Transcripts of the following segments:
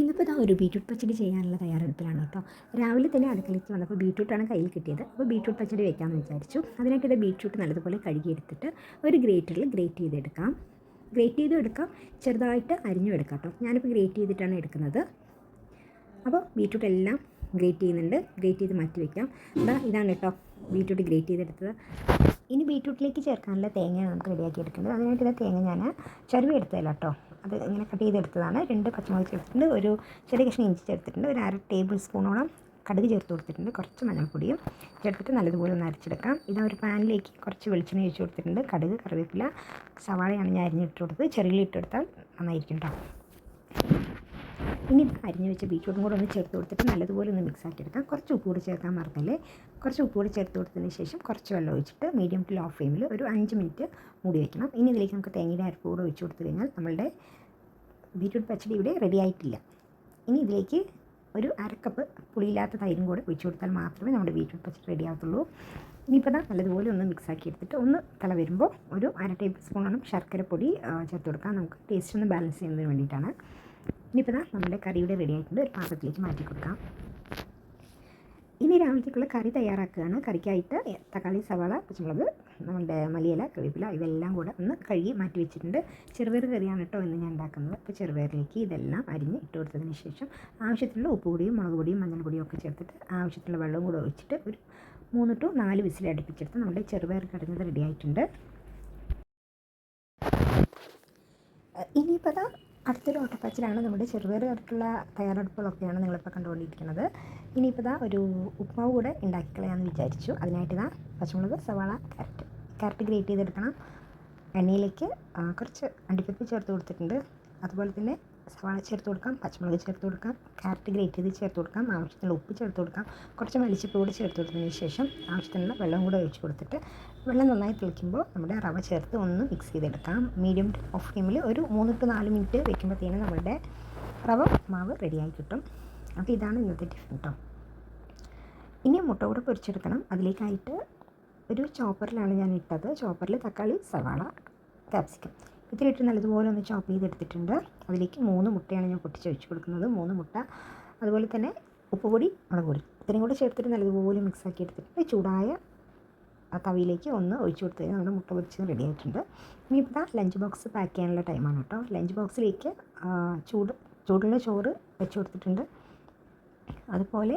ഇന്നിപ്പോൾ ഇതാ ഒരു ബീറ്റ്റൂട്ട് പച്ചടി ചെയ്യാനുള്ള തയ്യാറെടുപ്പിലാണ് കേട്ടോ. രാവിലെ തന്നെ അടുക്കളയ്ക്ക് വന്നപ്പോൾ ബീറ്റ്റൂട്ടാണ് കയ്യിൽ കിട്ടിയത്. അപ്പോൾ ബീറ്റ്റൂട്ട് പച്ചടി വെക്കാമെന്ന് വിചാരിച്ചു. അതിനായിട്ട് ഇത് ബീറ്റ്റൂട്ട് നല്ലതുപോലെ കഴുകിയെടുത്തിട്ട് ഒരു ഗ്രേറ്ററിൽ ഗ്രേറ്റ് ചെയ്തെടുക്കാം. ഗ്രേറ്റ് ചെയ്തും എടുക്കാം ചെറുതായിട്ട് അരിഞ്ഞും എടുക്കാം കേട്ടോ. ഞാനിപ്പോൾ ഗ്രേറ്റ് ചെയ്തിട്ടാണ് എടുക്കുന്നത്. അപ്പോൾ ബീറ്റ്റൂട്ട് എല്ലാം ഗ്രേറ്റ് ചെയ്യുന്നുണ്ട്. ഗ്രേറ്റ് ചെയ്ത് മാറ്റി വയ്ക്കാം ഇതാ ഇതാണ് കേട്ടോ ബീറ്റ്റൂട്ട് ഗ്രേറ്റ് ചെയ്തെടുത്തത്. ഇനി ബീറ്റ്റൂട്ടിലേക്ക് ചേർക്കാനുള്ള തേങ്ങയാണ് നമുക്ക് റെഡിയാക്കി എടുക്കേണ്ടത്. അതിനായിട്ട് തേങ്ങ ഞാൻ ചരുവ എടുത്തതല്ല കേട്ടോ. അത് ഇങ്ങനെ കട്ട് ചെയ്തെടുത്തതാണ്. രണ്ട് പച്ചമുളക് ചേർത്തിട്ടുണ്ട് ഒരു ചെറിയ കഷ്ണം ഇഞ്ചി ചേർത്തിട്ടുണ്ട് ഒരു അര ടേബിൾ സ്പൂണോളം കടുക് ചേർത്ത് കൊടുത്തിട്ടുണ്ട് കുറച്ച് മഞ്ഞൾപ്പൊടിയും ചേർത്തിട്ട് നല്ലതുപോലെ ഒന്ന് അരച്ചെടുക്കാം. ഇത് ഒരു പാനിലേക്ക് കുറച്ച് വെളിച്ചെണ്ണ ഒഴിച്ച് കൊടുത്തിട്ടുണ്ട്. കടുക് കറിവേപ്പില സവാളയാണ് ഞാൻ അരിഞ്ഞിട്ട് കൊടുത്തത്. ചെറിയ ഇട്ട് കൊടുത്താൽ നന്നായിരിക്കും കേട്ടോ ഇനി അരിഞ്ഞു വെച്ച ബീറ്റ്റൂട്ടും കൂടെ ഒന്ന് ചേർത്ത് കൊടുത്തിട്ട് നല്ലതുപോലെ ഒന്ന് മിക്സ് ആക്കി എടുക്കാം കുറച്ച് ഉപ്പ് കൂടി ചേർക്കാൻ മറന്നില്ലേ? കുറച്ച് ഉപ്പ് കൂടി ചേർത്ത് കൊടുത്തതിന് ശേഷം കുറച്ച് വെള്ളം ഒഴിച്ചിട്ട് മീഡിയം ടു ലോ ഫ്ലെയിമിൽ ഒരു അഞ്ച് മിനിറ്റ് മൂടി വയ്ക്കണം ഇനി ഇതിലേക്ക് നമുക്ക് തേങ്ങയുടെ അരപ്പ് കൂടെ ഒഴിച്ച് കൊടുത്തു കഴിഞ്ഞാൽ നമ്മളുടെ ബീറ്റ്റൂട്ട് പച്ചടി ഇവിടെ റെഡി ആയിട്ടില്ല. ഇനി ഇതിലേക്ക് ഒരു അരക്കപ്പ് പുളിയില്ലാത്ത തൈരും കൂടെ ഒഴിച്ചു കൊടുത്താൽ മാത്രമേ നമ്മുടെ ബീറ്റ്റൂട്ട് പച്ചടി റെഡി ആകത്തുള്ളൂ ഇനിയിപ്പോൾ ദാ നല്ലതുപോലെ ഒന്ന് മിക്സ് ആക്കി എടുത്തിട്ട് ഒന്ന് തല വരുമ്പോൾ ഒരു അര ടേബിൾ സ്പൂണോളം ശർക്കര പൊടി ചേർത്ത് കൊടുക്കാം. നമുക്ക് ടേസ്റ്റ് ഒന്ന് ബാലൻസ് ചെയ്യുന്നതിന് വേണ്ടിയിട്ടാണ്. ഇനിയിപ്പോൾ ദാ നമ്മുടെ കറിയുടെ റെഡി ആയിട്ടുണ്ട്. ഒരു പാത്രത്തിലേക്ക് മാറ്റി കൊടുക്കാം. ഇനി രാവിലത്തേക്കുള്ള കറി തയ്യാറാക്കുകയാണ്. കറിക്കായിട്ട് തക്കാളി സവാള പച്ചമുളക് നമ്മുടെ മലിയില കറിവേപ്പില ഇതെല്ലാം കൂടെ ഒന്ന് കഴുകി മാറ്റി വെച്ചിട്ടുണ്ട്. ചെറുപയർ കറിയാണ് കേട്ടോ ഇന്ന് ഞാൻ ഉണ്ടാക്കുന്നത്. അപ്പോൾ ചെറുപയറിലേക്ക് ഇതെല്ലാം അരിഞ്ഞ് ഇട്ട് കൊടുത്തതിന് ശേഷം ആവശ്യത്തിനുള്ള ഉപ്പ് പൊടിയും മുളക് പൊടിയും ഒക്കെ ചേർത്തിട്ട് ആവശ്യത്തിനുള്ള വെള്ളവും കൂടെ ഒഴിച്ചിട്ട് ഒരു മൂന്ന് ടു നാല് വിസിൽ അടുപ്പിച്ചെടുത്ത് നമ്മുടെ ചെറുപയർ കറിഞ്ഞത് റെഡി ആയിട്ടുണ്ട്. ഇനിയിപ്പോൾ അടുത്തൊരു ഓട്ടപ്പാച്ചിലാണ് നമ്മുടെ ചെറുപയർ ചേർത്തുള്ള തയ്യാറെടുപ്പുകളൊക്കെയാണ് നിങ്ങളിപ്പോൾ കണ്ടുകൊണ്ടിരിക്കുന്നത്. ഇനിയിപ്പോൾ ഇതാ ഒരു ഉപ്മാവ് കൂടെ ഉണ്ടാക്കിക്കളയാമെന്ന് വിചാരിച്ചു. അതിനായിട്ട് ഇതാ പച്ചമുളക് സവാള ക്യാരറ്റ്. ക്യാരറ്റ് ഗ്രേറ്റ് ചെയ്തെടുക്കണം. എണ്ണയിലേക്ക് കുറച്ച് അണ്ടിപ്പരിപ്പ് ചേർത്ത് കൊടുത്തിട്ടുണ്ട്. അതുപോലെ തന്നെ സവാള ചേർത്ത് കൊടുക്കാം പച്ചമുളക് ചേർത്ത് കൊടുക്കാം ക്യാരറ്റ് ഗ്രേറ്റ് ചെയ്ത് ചേർത്ത് കൊടുക്കാം ആവശ്യത്തിനുള്ള ഉപ്പ് ചേർത്ത് കൊടുക്കാം കുറച്ച് മല്ലിച്ചപ്പ് കൂടി ചേർത്ത് കൊടുത്തതിന് ശേഷം ആവശ്യത്തിനുള്ള വെള്ളം കൂടെ ഒഴിച്ച് കൊടുത്തിട്ട് വെള്ളം നന്നായി തിളിക്കുമ്പോൾ നമ്മുടെ റവ ചേർത്ത് ഒന്ന് മിക്സ് ചെയ്തെടുക്കാം. മീഡിയം ഓഫ് ഫ്ലെയിമിൽ ഒരു മൂന്ന് ടു നാല് മിനിറ്റ് വെക്കുമ്പോഴത്തേനും നമ്മുടെ റവ മാവ് റെഡിയായി കിട്ടും. അപ്പോൾ ഇതാണ് ഇന്നത്തെ ടിഫിൻ കേട്ടോ ഇനി മുട്ട കൂടെ പൊരിച്ചെടുക്കണം. അതിലേക്കായിട്ട് ഒരു ചോപ്പറിലാണ് ഞാൻ ഇട്ടത്. ചോപ്പറിൽ തക്കാളി സവാള ക്യാപ്സിക്കം ഇത്തിരിയിട്ട് നല്ലതുപോലെ ഒന്ന് ചോപ്പ് ചെയ്തെടുത്തിട്ടുണ്ട്. അതിലേക്ക് മൂന്ന് മുട്ടയാണ് ഞാൻ പൊട്ടിച്ച് വെച്ച് കൊടുക്കുന്നത്. മൂന്ന് മുട്ട അതുപോലെ തന്നെ ഉപ്പുപൊടി മുളക് പൊടി ഇത്രയും കൂടെ ചേർത്തിട്ട് നല്ലതുപോലെ മിക്സ് ആക്കി എടുത്തിട്ട് ചൂടായ തവിയിലേക്ക് ഒന്ന് ഒഴിച്ചു കൊടുത്ത് കഴിഞ്ഞാൽ നമ്മുടെ മുട്ട പൊരിച്ചത് റെഡി ആയിട്ടുണ്ട്. ഇനിയിപ്പോൾ ലഞ്ച് ബോക്സ് പാക്ക് ചെയ്യാനുള്ള ടൈമാണ് കേട്ടോ. ലഞ്ച് ബോക്സിലേക്ക് ചൂട് ചൂടുള്ള ചോറ് വെച്ച് കൊടുത്തിട്ടുണ്ട്. അതുപോലെ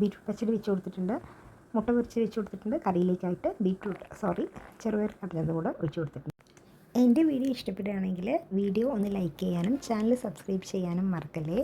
ബീറ്റ്റൂട്ട് പച്ചടി വെച്ച് കൊടുത്തിട്ടുണ്ട്. മുട്ട പൊരിച്ച് വെച്ച് കൊടുത്തിട്ടുണ്ട്. കറിയിലേക്കായിട്ട് ബീറ്റ്റൂട്ട് സോറി ചെറുപയർ കടലത് കൂടെ ഒഴിച്ച് കൊടുത്തിട്ടുണ്ട്. എന്റെ വീഡിയോ ഇഷ്ടപ്പെടുകയാണെങ്കിൽ വീഡിയോ ഒന്ന് ലൈക്ക് ചെയ്യാനും ചാനൽ സബ്സ്ക്രൈബ് ചെയ്യാനും മറക്കല്ലേ?